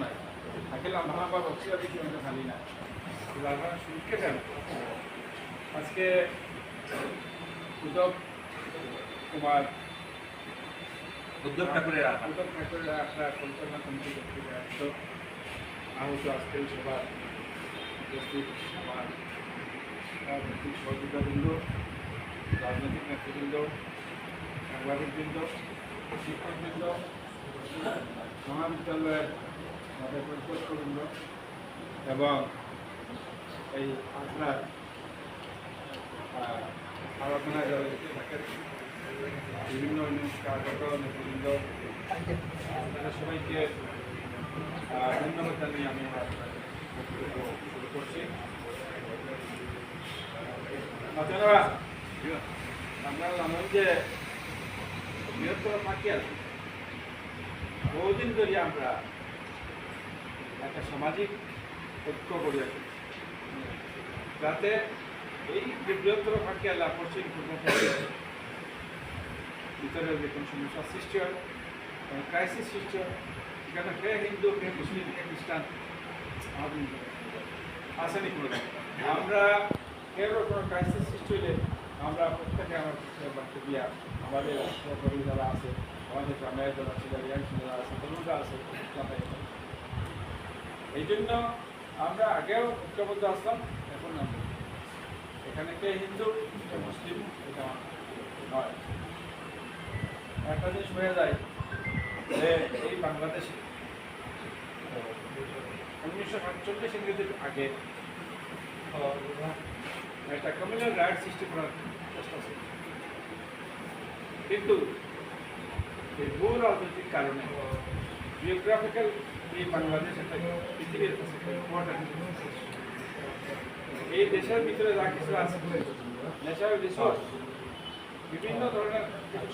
নাই। থাকিলে আমরা আবার অক্সিজেন দিচ্ছি অনেক খালি না লাগানো শুনকে কেন আজকে উদ্ধব কুমার উদ্ধব ঠাকুরের উদ্ধব ঠাকুরের একটা পরিচালনা কমিটি কর্তৃক আয়োজিত আহত আজকের সভার উপস্থিত আমার রাজনৈতিক সহযোগিতাবৃন্দ রাজনৈতিক নেতৃবৃন্দ সাংবাদিকবৃন্দ শিক্ষকবৃন্দ মহাবিদ্যালয়ের আমাদের পরিচালকবৃন্দ এবং এই আপনার আরাধনা থাকেন, বিভিন্ন কার্যকর নেতৃবৃন্দ আপনারা সবাইকে ধন্যবাদ জানিয়ে আমি আমার শুরু করছি। আপনারা জানেন যে বৃহত্তর মাকিয়াল বহুদিন ধরে আমরা একটা সামাজিক ঐক্য গড়ে আছি। যাতে এই যে বৃহত্তর পশ্চিম পূর্ব ফাঁকিয়াল ভিতরে যে কোনো সমস্যার সৃষ্টি হয় ক্রাইসিস সৃষ্টি হয় এখানে কে হিন্দু কে মুসলিম কে খ্রিস্টান আসেনি কোনো আমরা কেউ কোনো ক্রাইসিস সৃষ্টি হলে আমরা প্রত্যেকে আমার বাড়িতে দিয়া আমাদের যারা আছে, আমাদের গ্রামের যারা আছে ইয়াং যারা আছে, তরুণরা আছে এই জন্য আমরা আগেও ঐক্যবদ্ধ আসলাম এখন আমরা এখানে কে হিন্দু, কে মুসলিম, এটা নয়। একটা জিনিস বোঝা যায় যে এই বাংলাদেশে। উনিশশো সাতচল্লিশ ইংরেজির আগে, একটা কমিউনাল রাইট সৃষ্টি করার চেষ্টা ছিল। কিন্তু এই ভূ রাজনৈতিক কারণে জিওগ্রাফিক্যাল এই বাংলাদেশ একটা পৃথিবীর এই দেশের ভিতরে যা কিছু আছে ন্যাচারাল রিসোর্স বিভিন্ন ধরনের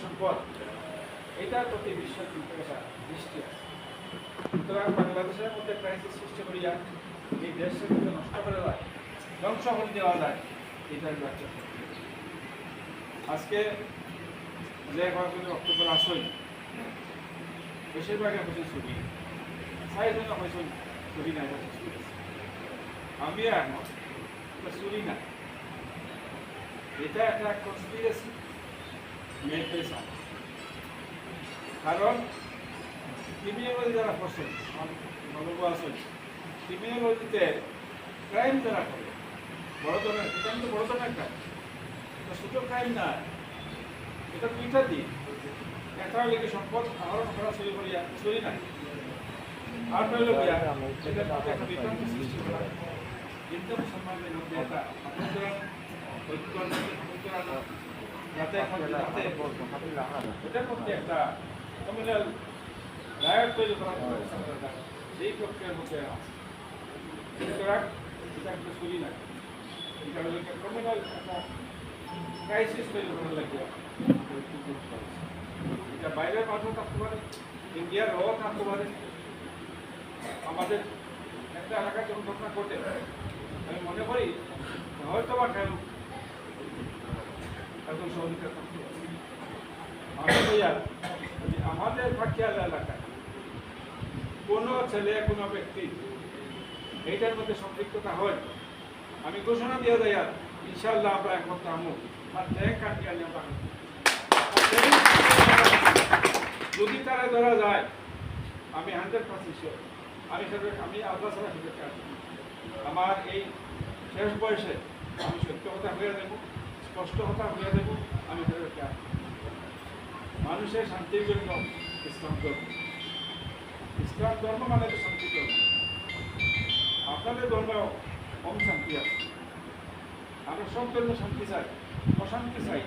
সম্পদ এটার প্রতি বিশ্বের কিন্তু একটা দৃষ্টি আছে। সুতরাং বাংলাদেশের মধ্যে ক্রাইসিস সৃষ্টি করিয়া এই দেশকে যদি নষ্ট করে দেয় ধ্বংস করে দেওয়া যায় এটাই বাচ্চা আজকে যে কয়েকজন অক্টোবর আসল বেশিরভাগ হয়েছে ছবি ছয়জন হয়েছেন ছবি নাই আমি একমত চুরি না। এটা একটা কনস্পিরেসি সাম কারণ ক্রিমিনোলজি যারা পড়ছেন নবব আসল ক্রিমিনোলজিতে ক্রাইম যারা করে, বড় ধরনের, এটা কিন্তু বড় ধরনের ক্রাইম এটা ছোট ক্রাইম না, এটা দুইটা দিক একটা কি সম্পদ আহরণ করা চুরি করিয়া, চুরি নাই আর হইল গিয়া এটা একটা বিভ্রান্ত সৃষ্টি করা হিন্দু মুসলমানদের মধ্যে একটা আন্দোলন ঐক্য আন্দোলন যাতে যাতে এটার মধ্যে একটা কমিউনাল রায়ট তৈরি করার ব্যবস্থা করা যায় সেই প্রক্রিয়ার মধ্যে আছে সুতরাং এটা একটা চুরি না এটা হলো একটা কমিউনাল একটা ক্রাইসিস তৈরি করার লাগে এটা বাইরের মাধ্যমে থাকতে পারে ইন্ডিয়ার র থাকতে পারে আমাদের একটা এলাকায় যখন ঘটনা ঘটে। আমি মনে করি, হয়তো বা কেন একজন সহযোগিতা আমাদের ফাঁকিয়াল এলাকায় কোনো ছেলে, কোনো ব্যক্তি এইটার মধ্যে সম্পৃক্ততা হয়, আমি ঘোষণা দিয়ে দেয় আর ইনশাল্লাহ আমরা একমাত্র আমু আর ট্যাঙ্ক কাটিয়ে আনি আমরা যদি তারা ধরা যায়, আমি হান্ড্রেড পার্সেন্ট শিওর আমি সেটা আমি আল্লাহ ছাড়া আসব আমার এই শেষ বয়সে আমি সত্য কথা হয়ে দেব স্পষ্ট কথা হয়ে দেব আমি আসব মানুষের শান্তির জন্য ইসলাম ধর্ম। ইসলাম ধর্ম মানে তো শান্তি ধর্ম। আপনাদের ধর্মে কম শান্তি আছে। আমরা সব ধর্ম শান্তি চাই, অশান্তি চাই।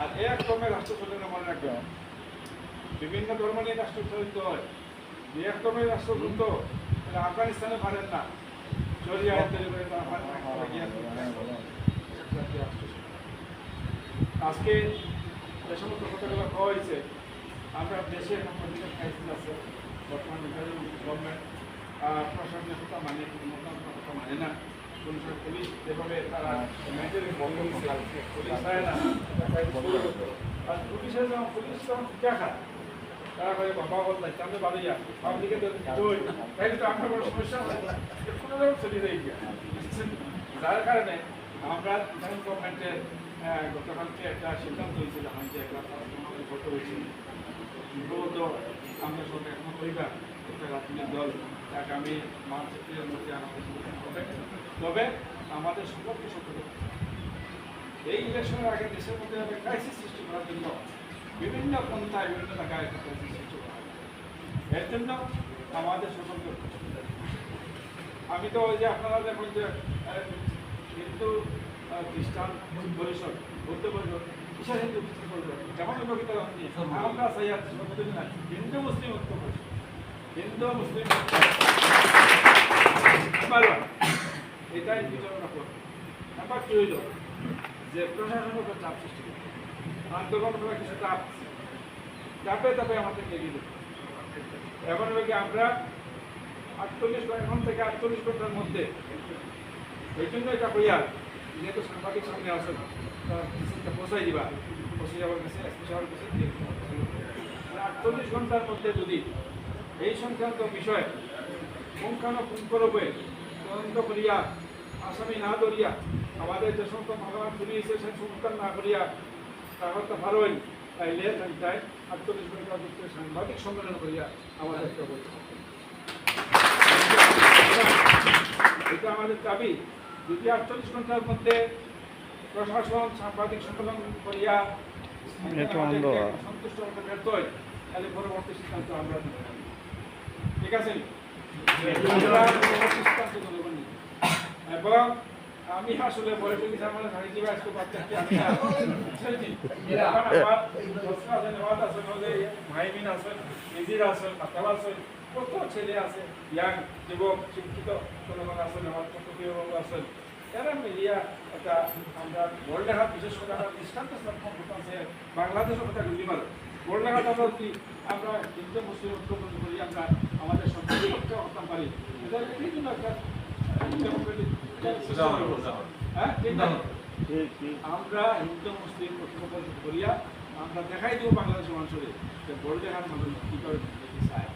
আর এক ক্রমে রাষ্ট্র চলে মনে রাখবেন, বিভিন্ন ধর্ম নিয়ে রাষ্ট্র চলিত হয়। যে এক ক্রমে রাষ্ট্র দ্রুত তাহলে আফগানিস্তানে পারেন না। চলিয়ে আয় তৈরি করে। আজকে যে সমস্ত কথাগুলো কওয়া হয়েছে, আমরা দেশে এখন পলিটিক্যাল ক্রাইসিস আছে। বর্তমান গভর্নমেন্ট প্রশাসনের কথা মানে কথা মানে না। পুলিশ যেভাবে তারা পুলিশ চায় না। পুলিশের পুলিশ যখন টিকা যার কারণে আমরা ইন্টারনেট গভর্নমেন্টের গতকালকে একটা সিদ্ধান্ত হয়েছিল আমি যে একটা ছোট হয়েছি সম্ভবত আমরা এখন পরিবার একটা রাজনৈতিক দল আগামী মার্চ এপ্রিলের মধ্যে আমাদের হবে তবে আমাদের সকলকে সতর্ক এই ইলেকশনের আগে দেশের মধ্যে একটা ক্রাইসিস সৃষ্টি করার জন্য বিভিন্ন পন্থায় বিভিন্ন জায়গায়। এর জন্য আমাদের হবে। আমি তো ওই যে আপনারা দেখুন যে হিন্দু খ্রিস্টান পরিষদ বৌদ্ধ পরিষদ কিসের হিন্দু খ্রিস্টান পরিষদ যেমন লোকিত আমরা না হিন্দু মুসলিম ঐক্য পরিষদ হিন্দু মুসলিম এটাই বিচারণা করবে নাম্বার টু হইল যে প্রশাসনের উপর চাপ সৃষ্টি করা কিছু চাপ চাপে চাপে আমাদেরকে এগিয়ে দেবে এখন হলো কি আমরা আটচল্লিশ এখন থেকে আটচল্লিশ ঘণ্টার মধ্যে এই জন্য এটা কইয়া যেহেতু সাংবাদিক সামনে আসেন মেসেজটা পৌঁছাই দিবা পৌঁছে যাওয়ার কাছে এসপি কাছে আটচল্লিশ ঘণ্টার মধ্যে যদি এই সংক্রান্ত বিষয়ে পুঙ্খানুপুঙ্খরূপে তদন্ত করিয়া আসামি না ধরিয়া আমাদের যে সমস্ত মামলা পুলিশ সে সংস্কার না করিয়া তাহলে তো ভালোই তাইলে তাই আটচল্লিশ ঘণ্টার ভিতরে সাংবাদিক সম্মেলন করিয়া আমাদেরকে বলতে এটা আমাদের দাবি। যদি আটচল্লিশ ঘণ্টার মধ্যে প্রশাসন সাংবাদিক সম্মেলন করিয়া সন্তুষ্ট হতে ব্যর্থ হয় তাহলে পরবর্তী সিদ্ধান্ত আমরা। ঠিক আছে। এবং আমি আসলে বয়স হয়ে গেছে আমার বাচ্চাকে আমি আর ছেড়েছি। আমার দোস্ত আছে, নেওয়াত আছে, নলে ভাইমিন আছে, নিজির মাতাল কত ছেলে আছে ইয়াং যুবক শিক্ষিত জনগণ আছে আমার অভিভাবক আছেন এরা মিলিয়া একটা আমরা গোল্ডেহাট বিশেষ করে আমরা দৃষ্টান্ত বাংলাদেশের কথা গুলি মারে গোল্ডেহাট আমরা কি আমরা হিন্দু মুসলিম ঐক্যবদ্ধ করি আমরা আমাদের করতে পারি এদের বিভিন্ন একটা আমরা হিন্দু, মুসলিম ঐক্যবদ্ধ করিয়া আমরা দেখাই দেবো বাংলাদেশের মানুষের যে গোল্ডেহাট মানুষ কি করে চায়?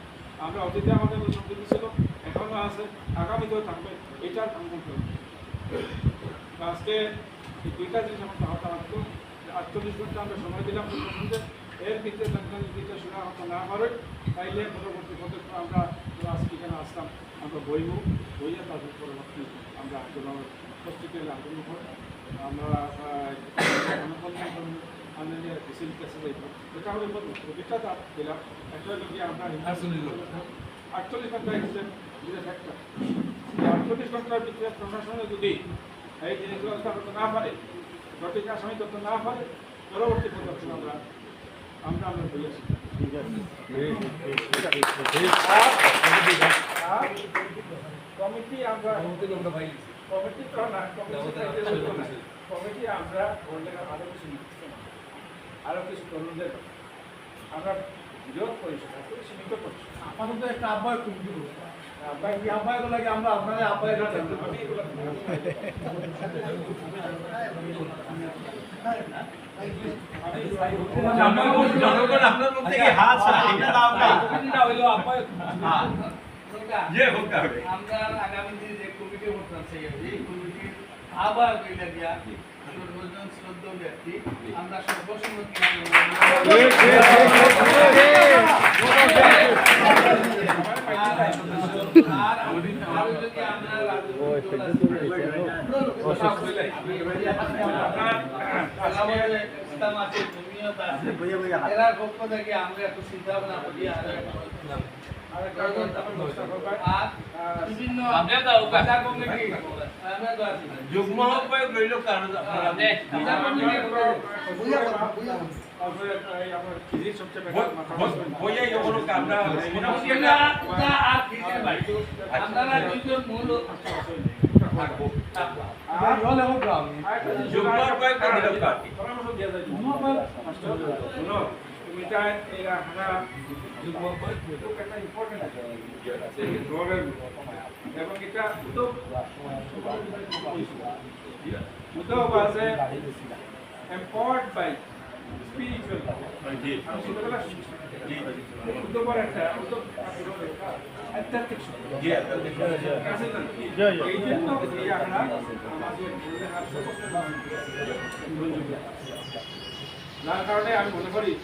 আমরা অতীতে আমাদের সম্পত্তি ছিল এখনও আছে, আগামীতেও থাকবে, এটার তো আজকে এই দুইটা জিনিস আমার হতা হতো আটচল্লিশ ঘণ্টা আমরা সময় দিলাম এর ভিতরে সংখ্যান দিতে শোনা হতো না পারে তাইলে পরবর্তী পদক্ষেপ আমরা আজকে এখানে আসতাম আমরা বইব বইয়ে তাদের পরবর্তী আমরা আন্দোলন প্রস্তুতি হলে আন্দোলন করব আমরা আন্দোলনের ডিসিল কেসে যাইব এটা হলে প্রথম। দুটা তাপ দিলাম। একটা কি আমরা আটচল্লিশ ঘণ্টা। হিসেবে যেটা ফ্যাক্টর আটচল্লিশ ঘণ্টার ভিতরে প্রশাসনে যদি এই জিনিসগুলো করতে না পারে সঠিক আসামি করতে না পারে পরবর্তী পদক্ষেপ আমরা আমরা আমরা বলেছি আর কমিটি আমরা কমিটি তো না কমিটি কমিটি আমরা বললে আরও কিছু নির্দিষ্ট না। আরও কিছু তরুণদের আমরা বিরোধ পরিষদ সীমিত করছি। আপাতত একটা আহ্বায়ক কমিটি করব। এই লাগে আমরা আপনাদের আহ্বায়ক আমি এগুলো জনগণ আপনার মধ্যে হাত ইয়ে হোক হবে আমরা আগামী দিনে যে কমিটি করতে চাই এই কমিটির আবার কইলা দিয়া সর্বজন শ্রদ্ধ ব্যক্তি আমরা সর্বসম্মতি আর যদি আমরা এরার পক্ষ থেকে আমরা একটু চিন্তা ভাবনা করি আর যুগ্ম আহ্বায়ক রইল কারণ আপনারা দুইজন মূল থাকব হলে হোক গ্রাম। যুগ্ম আহ্বায়ক দিলাম কাটি এবং এটা উদ্যোগ আছে একটা উদ্যোগ একটা আধ্যাত্মিক আছে? এই জন্য আখড়া আমাদের। যার কারণে আমি মনে করি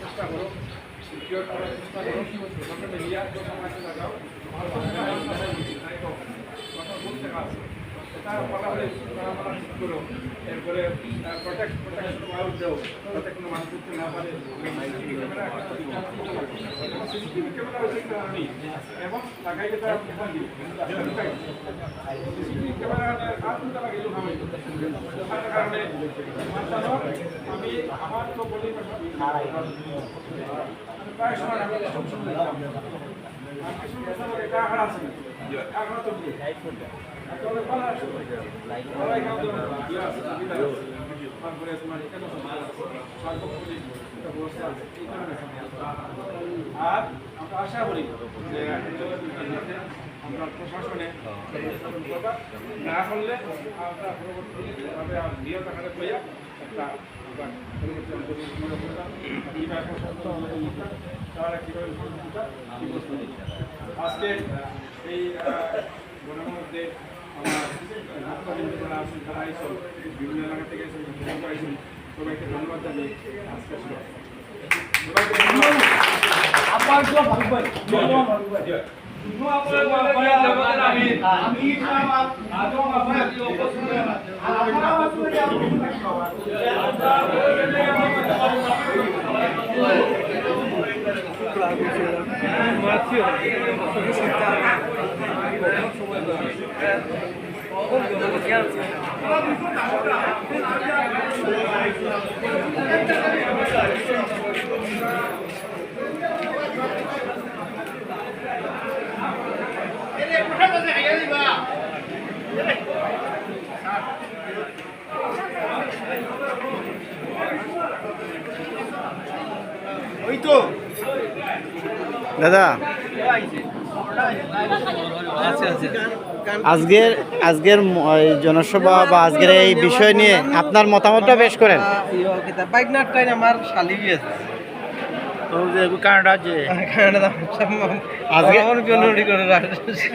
চেষ্টা করো সিকিউর করার চেষ্টা করো social media তো সমাজে লাগাও কথা বলতে আছে তার বলা তারা বলা ঠিক করো এরপরে প্রোটেক্ট প্রোটেক্ট দাও যাতে কোনো মানুষ করতে না পারে সিসিটিভি ক্যামেরা হচ্ছে একটা আমি এবং লাগাইলে তারা সিসিটিভি ক্যামেরা কাজ করতে লাগে লোক আমি তার কারণে আমি আমার তো বলি প্রায় সময় আমি সব সময় আমি কিছু বলে কাহার আছে কাহার তো তাহলে ভালো আসে সবাই কাজ করে তারপরে তোমার এখানে সর্বোপরি একটা আর আমরা আশা করি যে আমরা প্রশাসনে না করলে আমরা পরবর্তীভাবে নিয়ত আকারে কইয়া একটা আজকে এই গণের মধ্যে আমার বিভিন্ন এলাকা থেকে সবাইকে ধন্যবাদ জানিয়ে আজকে শুরু সবাইকে ওই তো দাদা আজকের আজকের জনসভা বা আজকের এই বিষয় নিয়ে আপনার মতামতটা পেশ করেন।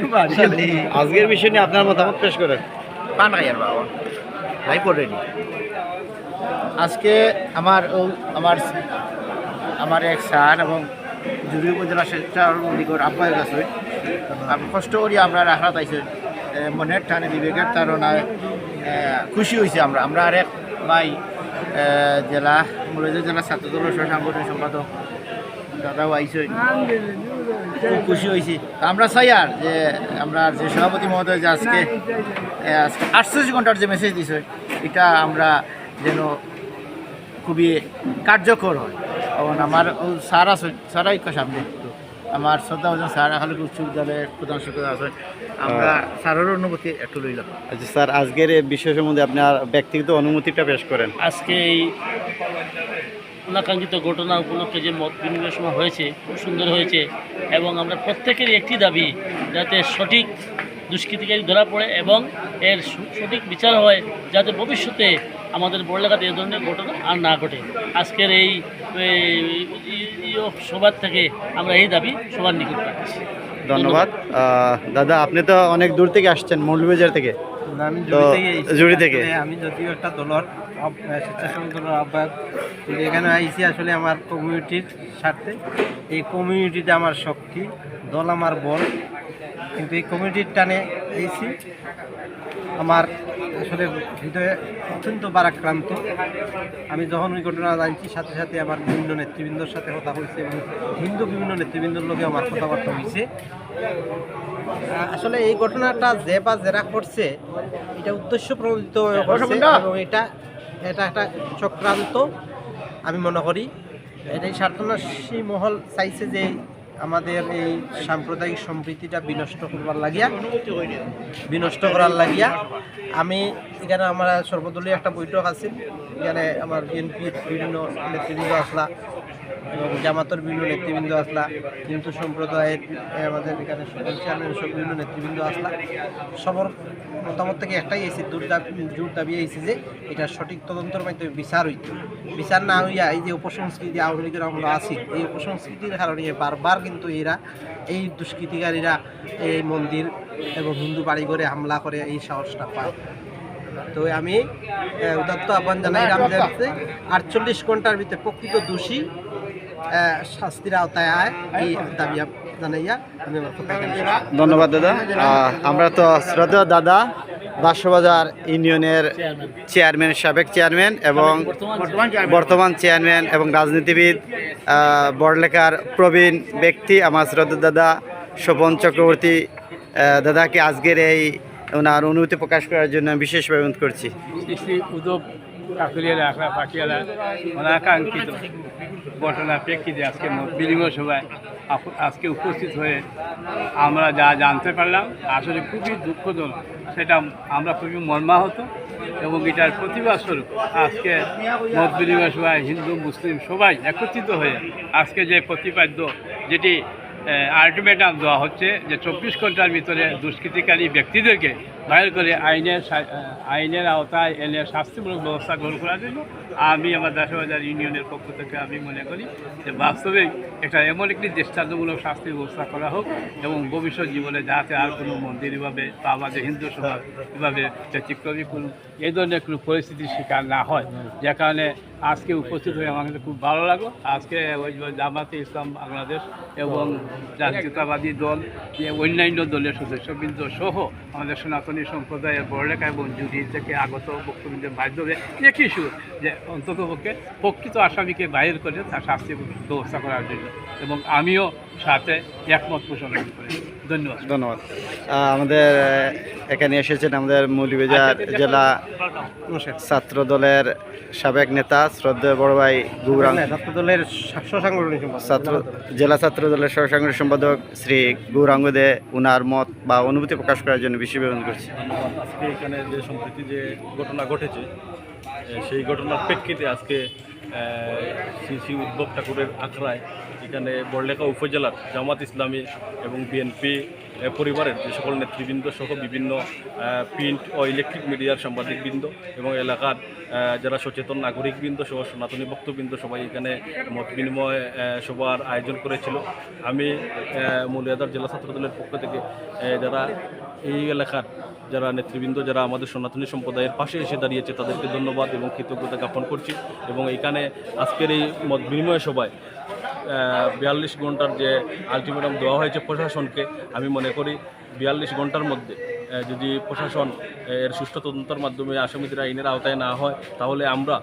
আমার শালি আজকের বিষয় নিয়ে আপনার মতামত পেশ করেন। আজকে আমার ও আমার আমার এক স্যার এবং জুড়ি উপজেলা স্বেচ্ছার নিকট আব্বায়ের কষ্ট করি আমরা রাখা এ, মনের টানে বিবেকের তারণায় খুশি হয়েছি আমরা। আমরা আরেক ভাই জেলা মূলত জেলা ছাত্র দলের সাংগঠনিক সম্পাদক দাদাও আইসই খুব খুশি হয়েছি আমরা চাই আর যে আমরা যে সভাপতি মহোদয় যে আজকে আজকে আটচল্লিশ ঘণ্টার যে মেসেজ দিছে এটা আমরা যেন খুবই কার্যকর হয়। এবং আমার স্যার আছে স্যারাই সামনে। আমার শ্রদ্ধা হচ্ছেন স্যার আখালি উচ্চ বিদ্যালয়ের প্রধান শিক্ষক আছেন আমরা স্যারের অনুমতি একটু লইলাম আচ্ছা স্যার আজকের এই বিষয় সম্বন্ধে আপনার ব্যক্তিগত অনুমতিটা পেশ করেন। আজকে এই অনাকাঙ্ক্ষিত ঘটনা উপলক্ষে যে মত বিনিময় সময় হয়েছে খুব সুন্দর হয়েছে এবং আমরা প্রত্যেকের একটি দাবি যাতে সঠিক দুষ্কৃতিকারী ধরা পড়ে এবং এর সু- সঠিক বিচার হয় যাতে ভবিষ্যতে আমাদের বড়লেখাতে এ ধরনের ঘটনা আর না ঘটে। আজকের এই সবার থেকে আমরা এই দাবি সবার নিকট রাখছি ধন্যবাদ। দাদা আপনি তো অনেক দূর থেকে আসছেন মৌলবাজার থেকে। তো, জুড়ি থেকে। আমি যদিও একটা দলের স্বেচ্ছাসেবক দলের আহ্বায়ক। কিন্তু এখানে আইসি আসলে আমার কমিউনিটির স্বার্থে। এই কমিউনিটিতে আমার শক্তি দল আমার বল। কিন্তু এই কমিউনিটির টানে আইসি আমার আসলে হৃদয়ে অত্যন্ত বারাক্রান্ত। আমি যখন ওই ঘটনা জানছি সাথে সাথে আমার বিভিন্ন নেতৃবৃন্দর সাথে কথা হয়েছে এবং হিন্দু বিভিন্ন নেতৃবৃন্দর লোকে আমার কথাবার্তা হয়েছে। আসলে এই ঘটনাটা যে বা যারা করছে এটা উদ্দেশ্য প্রণোদিত করছে এবং এটা এটা একটা চক্রান্ত, আমি মনে করি। এটাই স্বার্থনাশী মহল চাইছে যে আমাদের এই সাম্প্রদায়িক সম্প্রীতিটা বিনষ্ট করবার লাগিয়া, বিনষ্ট করার লাগিয়া। আমি এখানে আমার সর্বদলীয় একটা বৈঠক আছে এখানে আমার বিএনপির বিভিন্ন নেতৃবৃন্দ আসলা। এবং জামাতের বিভিন্ন নেতৃবৃন্দ আসলা হিন্দু সম্প্রদায়ের আমাদের এখানে সকল চেয়ারম্যান সব বিভিন্ন নেতৃবৃন্দ আসলা। সবর মতামত থেকে একটাই এসেছে দূর দাবি জোর দাবি এসেছে যে এটা সঠিক তদন্তের মাধ্যমে বিচার হইত বিচার না হইয়া এই যে উপসংস্কৃতি আওয়ামী লীগের আমরা আছি এই উপসংস্কৃতির কারণে বারবার কিন্তু এরা এই দুষ্কৃতিকারীরা এই মন্দির এবং হিন্দু বাড়িঘরে হামলা করে এই সাহসটা পায়। তো আমি উদাত্ত আহ্বান জানাই আটচল্লিশ ঘণ্টার ভিতরে প্রকৃত দোষী শাস্তির আওতায় আয় এই দাবি জানাইয়া। ধন্যবাদ, দাদা আমরা তো শ্রদ্ধেয় দাদা বাঁশবাজার ইউনিয়নের চেয়ারম্যান, সাবেক চেয়ারম্যান এবং বর্তমান চেয়ারম্যান এবং রাজনীতিবিদ বড়লেখার প্রবীণ ব্যক্তি, আমার শ্রদ্ধেয় দাদা শোভন চক্রবর্তী দাদাকে আজকের এই ওনার অনুভূতি প্রকাশ করার জন্য বিশেষভাবে অনুরোধ করছি কাকুলিয়ালা আখড়া পাখিয়ালা অনাকাঙ্ক্ষিত ঘটনার প্রেক্ষিতে আজকে বিনিময় সভায় আজকে উপস্থিত হয়ে আমরা যা জানতে পারলাম, আসলে খুবই দুঃখজনক। সেটা আমরা খুবই মর্মাহত এবং এটার প্রতিবাদ স্বরূপ আজকে মত বিনিময় সভায় হিন্দু, মুসলিম সবাই একত্রিত হয়ে আজকে যে প্রতিপাদ্য, যেটি আলটিমেটাম দেওয়া হচ্ছে যে চব্বিশ ঘণ্টার ভিতরে দুষ্কৃতিকারী ব্যক্তিদেরকে বাইর করে আইনের আইনের আওতায় এনে শাস্তিমূলক ব্যবস্থা গ্রহণ করার জন্য আমি আমার দাসবাজার ইউনিয়নের পক্ষ থেকে আমি মনে করি যে বাস্তবে এটা এমন একটি দৃষ্টান্তমূলক শাস্তির ব্যবস্থা করা হোক এবং ভবিষ্যৎ জীবনে যাতে আর কোনো মন্দির এভাবে বা আমাদের হিন্দু সমাজ এভাবে ব্যতিক্রমী কোনো এই ধরনের কোনো পরিস্থিতির শিকার না হয়। যে কারণে আজকে উপস্থিত হয়ে আমার খুব ভালো লাগল। আজকে ওই জামাতে ইসলাম বাংলাদেশ এবং জাতীয়তাবাদী দল, যে অন্যান্য দলের সদস্যবৃন্দ সহ আমাদের সনাতনী সম্প্রদায়ের বড়লেখা এবং জুড়ি থেকে আগত বক্তব্যের মাধ্যমে একই সুর যে অন্ততপক্ষে প্রকৃত আসামিকে বাইর করে তার শাস্তি ব্যবস্থা করার জন্য। এবং আমিও সাথে একমত পোষণ করি। ধন্যবাদ। ধন্যবাদ। আমাদের এখানে এসেছেন আমাদের মৌলভীবাজার জেলা ছাত্র দলের সাবেক নেতা শ্রদ্ধেয় বড় ভাই গৌরাঙ্গ ছাত্র দলের ছাত্র জেলা ছাত্র দলের সহসাংগঠনিক সম্পাদক শ্রী গৌরাঙ্গ দে উনার মত বা অনুভূতি প্রকাশ করার জন্য বিশেষ অনুরোধ করছি। আজকে এখানে যে সম্প্রতি যে ঘটনা ঘটেছে সেই ঘটনার প্রেক্ষিতে আজকে শ্রী শ্রী উদ্ভব ঠাকুরের আখড়ায় এখানে বড়লেখা উপজেলার জামাত ইসলামী এবং বিএনপি পরিবারের যে সকল নেতৃবৃন্দ সহ বিভিন্ন প্রিন্ট ও ইলেকট্রিক মিডিয়ার সাংবাদিকবৃন্দ এবং এলাকার যারা সচেতন নাগরিকবৃন্দ সহ সনাতনী ভক্তবৃন্দ সবাই এখানে মত বিনিময় এ, সভার আয়োজন করেছিল। আমি মৌলিয়াদার জেলা ছাত্র দলের পক্ষ থেকে যারা এই এলাকার যারা নেতৃবৃন্দ যারা আমাদের সনাতনী সম্প্রদায়ের পাশে এসে দাঁড়িয়েছে তাদেরকে ধন্যবাদ এবং কৃতজ্ঞতা জ্ঞাপন করছি। এবং এখানে আজকের এই মত বিনিময় সভায় বিয়াল্লিশ ঘণ্টার যে আলটিমেটাম দেওয়া হয়েছে প্রশাসনকে আমি মনে করি বিয়াল্লিশ ঘণ্টার মধ্যে যদি প্রশাসন এর সুষ্ঠু তদন্তের মাধ্যমে আসামিদের আইনের আওতায় না হয় তাহলে আমরা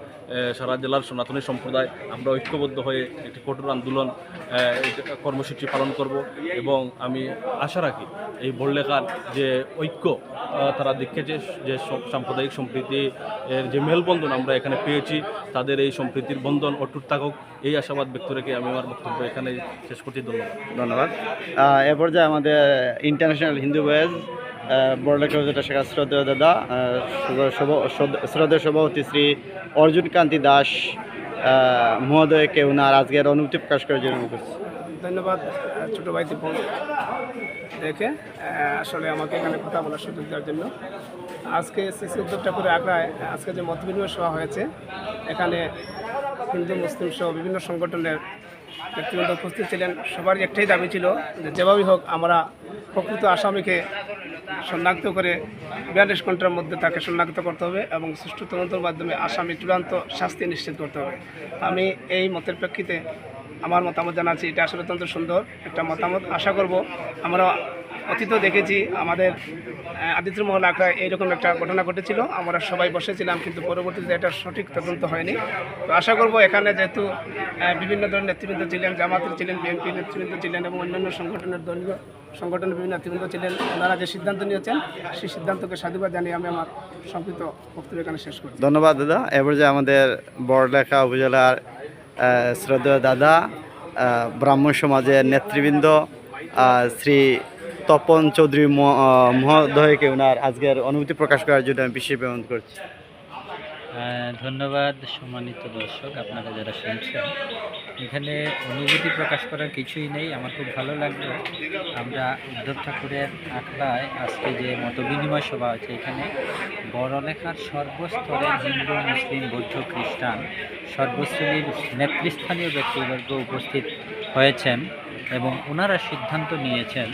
সারা জেলার সনাতনী সম্প্রদায় আমরা ঐক্যবদ্ধ হয়ে একটি কঠোর আন্দোলন কর্মসূচি পালন করব। এবং আমি আশা রাখি এই বড়লেখার যে ঐক্য তারা দেখেছে যে সব সাম্প্রদায়িক সম্প্রীতি এর যে মেলবন্ধন আমরা এখানে পেয়েছি তাদের এই সম্প্রীতির বন্ধন অটুট থাকুক। এই আশাবাদ ব্যক্ত রেখে আমি আমার বক্তব্য এখানে শেষ করছি। ধন্যবাদ। ধন্যবাদ। আহ, এ পর্যায়ে আমাদের ইন্টারন্যাশনাল হিন্দু বয়েজ বড়লেখা যেটা শেখা শ্রদ্ধেয় দাদা শ্রদ্ধ- সভাপতি শ্রী অর্জুন কান্তি দাস মহোদয়কে ওনার আজকের অনুভূতি প্রকাশ করার জন্য করছি ধন্যবাদ ছোট ভাই দীপন দেখে আসলে আমাকে এখানে কথা বলার সুযোগ দেওয়ার জন্য। আজকে সিসি উদ্যোগ ঠাকুরের আগ্রায় আজকে যে মত বিনিময় সভা হয়েছে, এখানে হিন্দু, মুসলিম সহ বিভিন্ন সংগঠনের ব্যক্তিগত উপস্থিত ছিলেন, সবারই একটাই দাবি ছিল যে যেভাবেই হোক আমরা প্রকৃত আসামিকে শনাক্ত করে বিয়াল্লিশ ঘণ্টার মধ্যে তাকে শনাক্ত করতে হবে এবং সুষ্ঠু তদন্তর মাধ্যমে আসামি চূড়ান্ত শাস্তি নিশ্চিত করতে হবে। আমি এই মতের প্রেক্ষিতে আমার মতামত জানাচ্ছি, এটা আসলে অত্যন্ত সুন্দর একটা মতামত। আশা করব আমরা অতীত দেখেছি আমাদের আদিত্য মহল আখড়ায় এইরকম একটা ঘটনা ঘটেছিল। আমরা সবাই বসেছিলাম কিন্তু পরবর্তীতে এটা সঠিক তদন্ত হয়নি। তো আশা করব এখানে যেহেতু বিভিন্ন ধরনের নেতৃবৃন্দ ছিলেন জামাতের ছিলেন বিএনপি নেতৃবৃন্দ ছিলেন এবং অন্যান্য সংগঠনের দলীয় সংগঠনের বিভিন্ন নেতৃবৃন্দ ছিলেন ওনারা যে সিদ্ধান্ত নিয়েছেন সেই সিদ্ধান্তকে সাধুবাদ জানিয়ে আমি আমার সংক্ষিপ্ত বক্তব্য এখানে শেষ করি ধন্যবাদ দাদা। এ পর্যায়ে আমাদের বড়লেখা উপজেলার আহ, শ্রদ্ধেয় দাদা আহ, ব্রাহ্মণ সমাজের নেতৃবৃন্দ শ্রী তপন চৌধুরী মহোদয়কে ওনার আজকের অনুভূতি প্রকাশ করার জন্য আমি বিশেষ অনুরোধ করছি। ধন্যবাদ সম্মানিত দর্শক, আপনারা যারা শুনছেন। এখানে অনুভূতি প্রকাশ করার কিছুই নেই, আমার খুব ভালো লাগল। আমরা উদ্ধব ঠাকুরের আখড়ায় আজকে যে মত বিনিময় সভা আছে এখানে বড়লেখার সর্বস্তরের হিন্দু, মুসলিম, বৌদ্ধ, খ্রিস্টান সর্বশ্রেণীর নেতৃস্থানীয় ব্যক্তিবর্গ উপস্থিত হয়েছেন এবং ওনারা সিদ্ধান্ত নিয়েছেন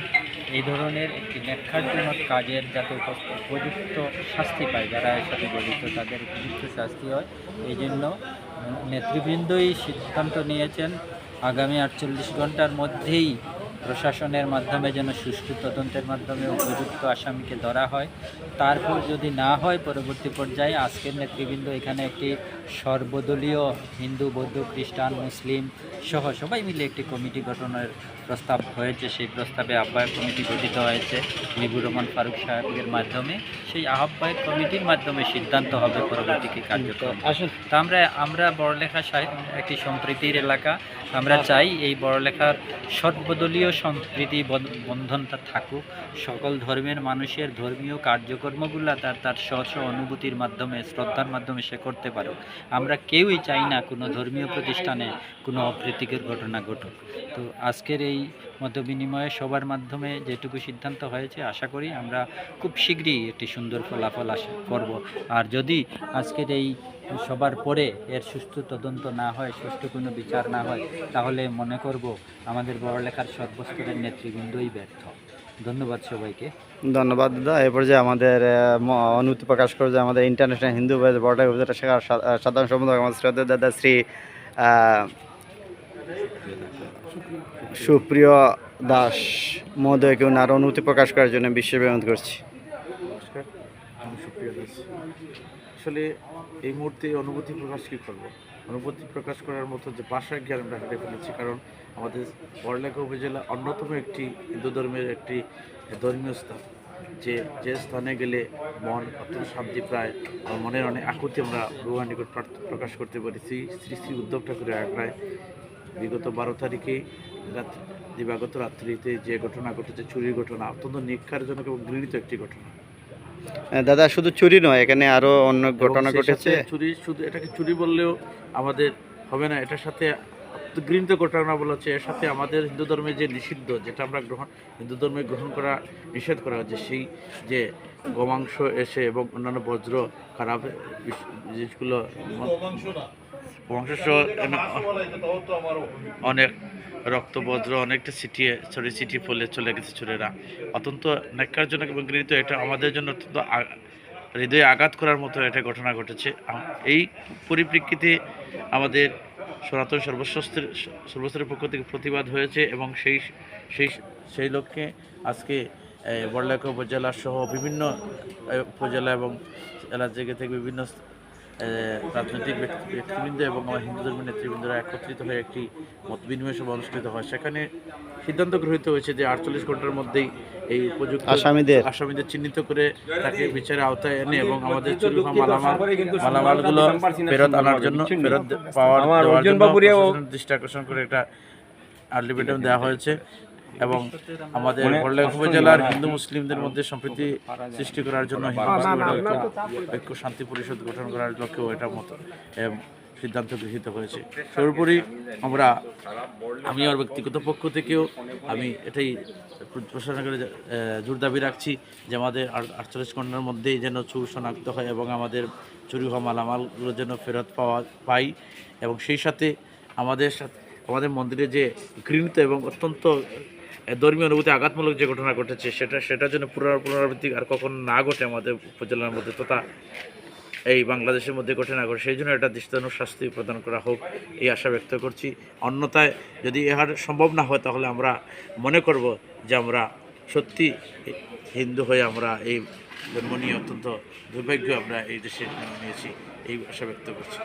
এই ধরনের একটি ন্যাক্কারজনক কাজের যাতে উপ- উপযুক্ত শাস্তি পায়, যারা এর সাথে জড়িত, তাদের উপযুক্ত শাস্তি হয়। এই জন্য নেতৃবৃন্দই সিদ্ধান্ত নিয়েছেন, আগামী আটচল্লিশ ঘণ্টার মধ্যেই প্রশাসনের মাধ্যমে যেন সুষ্ঠু তদন্তের মাধ্যমে উপযুক্ত আসামিকে ধরা হয়। তারপর যদি না হয় পরবর্তী পর্যায়ে আজকের নেতৃবৃন্দ এখানে একটি সর্বদলীয় হিন্দু বৌদ্ধ খ্রিস্টান মুসলিম সহ সবাই মিলে একটি কমিটি গঠনের প্রস্তাব হয়েছে। সেই প্রস্তাবে আহ্বায়ক কমিটি গঠিত হয়েছে মিবুর রহমান ফারুক সাহেবের মাধ্যমে। সেই আহ্বায়ক কমিটির মাধ্যমে সিদ্ধান্ত হবে পরবর্তী কার্যক্রম। আসুন। তো আমরা আমরা বড়লেখা সাহি- একটি সম্প্রীতির এলাকা। আমরা চাই এই বড়লেখার সর্বদলীয় বন- বন্ধনটা থাকুক। সকল ধর্মের মানুষের ধর্মীয় কার্যকর্মগুলো তার তার স্ব অনুভূতির মাধ্যমে, শ্রদ্ধার মাধ্যমে সে করতে পারুক। আমরা কেউই চাই না কোনো ধর্মীয় প্রতিষ্ঠানে কোনো অপ্রীতিকর ঘটনা ঘটুক। তো আজকের এই মত বিনিময়ে সবার মাধ্যমে যেটুকু সিদ্ধান্ত হয়েছে, আশা করি আমরা খুব শীঘ্রই একটি সুন্দর ফলাফল আশা করব। আর যদি আজকের এই সবার পরে এর সুষ্ঠু তদন্ত না হয় সুষ্ঠু কোনো বিচার না হয় তাহলে মনে করব আমাদের বড়লেখার সর্বস্তরের নেতৃবৃন্দই ব্যর্থ। ধন্যবাদ সবাইকে। ধন্যবাদ দাদা। এরপর যে আমাদের অনুভূতি প্রকাশ করে যে আমাদের ইন্টারন্যাশনাল হিন্দু বড়টা উপজেলা শাখার সা- সাধারণ সম্পাদক আমাদের শ্রদ্ধা দাদা শ্রী সুপ্রিয় দাস মহোদয়কে ওনার অনুভূতি প্রকাশ করার জন্য বিশেষ অনুরোধ করছি। নমস্কার আমি সুপ্রিয় দাস। আসলে এই মুহূর্তে অনুভূতি প্রকাশ কী করব? অনুভূতি প্রকাশ করার মতো যে ভাষা জ্ঞান আমরা হারিয়ে ফেলেছি, কারণ আমাদের বড়লেখা উপজেলা অন্যতম একটি হিন্দু ধর্মের একটি ধর্মীয় স্থান, যে যে স্থানে গেলে মন অত্যন্ত শান্তি প্রায় মনের অনেক আকুতি আমরা ভগবান নিকট প্রকাশ করতে পারি। শ্রী শ্রী উদ্ধব ঠাকুরের আগ্রায় বিগত বারো তারিখে রাত্রি দিবাগত রাত্রিতে যে ঘটনা ঘটেছে, চুরির ঘটনা, অত্যন্ত নিক্ষারজনক এবং ঘৃণিত একটি ঘটনা। দাদা শুধু চুরি নয় এখানে আরও অন্য ঘটনা ঘটেছে। চুরি শুধু এটাকে চুরি বললেও আমাদের হবে না এটার সাথে গৃহীত ঘটনা বলেছে। হচ্ছে এর সাথে আমাদের হিন্দু ধর্মে যে নিষিদ্ধ যেটা আমরা গ্রহণ হিন্দু ধর্মে গ্রহণ করা নিষেধ করা হচ্ছে সেই যে গোমাংস এসে এবং অন্যান্য বজ্র খারাপ জিনিসগুলো গোমাংস অনেক রক্ত বজ্র অনেকটা ছিটিয়ে ছড়ি ছিটিয়ে ফলে চলে গেছে চোরেরা। অত্যন্ত ন্যাক্কারজনক এবং গৃহীত এটা আমাদের জন্য অত্যন্ত হৃদয়ে আঘাত করার মতো একটা ঘটনা ঘটেছে। এই পরিপ্রেক্ষিতে আমাদের সনাতন সর্বস্তরের সর্বস্তরের পক্ষ থেকে প্রতিবাদ হয়েছে এবং সেই সেই সেই লক্ষ্যে আজকে বড়লেখা উপজেলা সহ বিভিন্ন উপজেলা এবং জেলা জায়গা থেকে বিভিন্ন রাজনৈতিক ব্যক্তি- ব্যক্তিবৃন্দ এবং আমার হিন্দু ধর্মের নেতৃবৃন্দরা একত্রিত হয়ে একটি মত বিনিময় সভা অনুষ্ঠিত হয় সেখানে সিদ্ধান্ত গৃহীত হয়েছে যে আটচল্লিশ ঘণ্টার মধ্যেই এই উপযুক্ত আসামিদের। আসামিদের চিহ্নিত করে তাকে বিচারের আওতায় এনে এবং আমাদের চুরি মালামাল মালামালগুলো ফেরত আনার জন্য ফেরত পাওয়ার দৃষ্টি আকর্ষণ করে একটা আলটিমেটাম দেওয়া হয়েছে এবং আমাদের বড়লেখা উপজেলার হিন্দু মুসলিমদের মধ্যে সম্প্রীতি সৃষ্টি করার জন্য ঐক্য- শান্তি পরিষদ গঠন করার লক্ষ্যেও এটা মতো সিদ্ধান্ত গৃহীত হয়েছে। সর্বোপরি আমরা আমি আমার ব্যক্তিগত পক্ষ থেকেও আমি এটাই প্রশাসনের আহ, জোর দাবি রাখছি যে আমাদের আট- আটচল্লিশ ঘণ্টার মধ্যেই যেন চুর শনাক্ত হয় এবং আমাদের চুরি হওয়া মালামালগুলো যেন ফেরত পাওয়া পাই এবং সেই সাথে আমাদের সাথে আমাদের মন্দিরে যে ঘৃণিত এবং অত্যন্ত ধর্মীয় অনুভূতি আঘাতমূলক যে ঘটনা ঘটেছে, সেটা সেটা যেন পুনর পুনরাবৃত্তি আর কখনো না ঘটে আমাদের উপজেলার মধ্যে তথা এই বাংলাদেশের মধ্যে ঘটে না ঘটে, সেই জন্য এটা দৃষ্টান্ত শাস্তি প্রদান করা হোক, এই আশা ব্যক্ত করছি। অন্যথায় যদি ইহার সম্ভব না হয়, তাহলে আমরা মনে করব যে আমরা সত্যি হিন্দু হয়ে আমরা এই জন্ম নিয়ে অত্যন্ত দুর্ভাগ্য আমরা এই দেশে নিয়েছি, এই আশা ব্যক্ত করছি।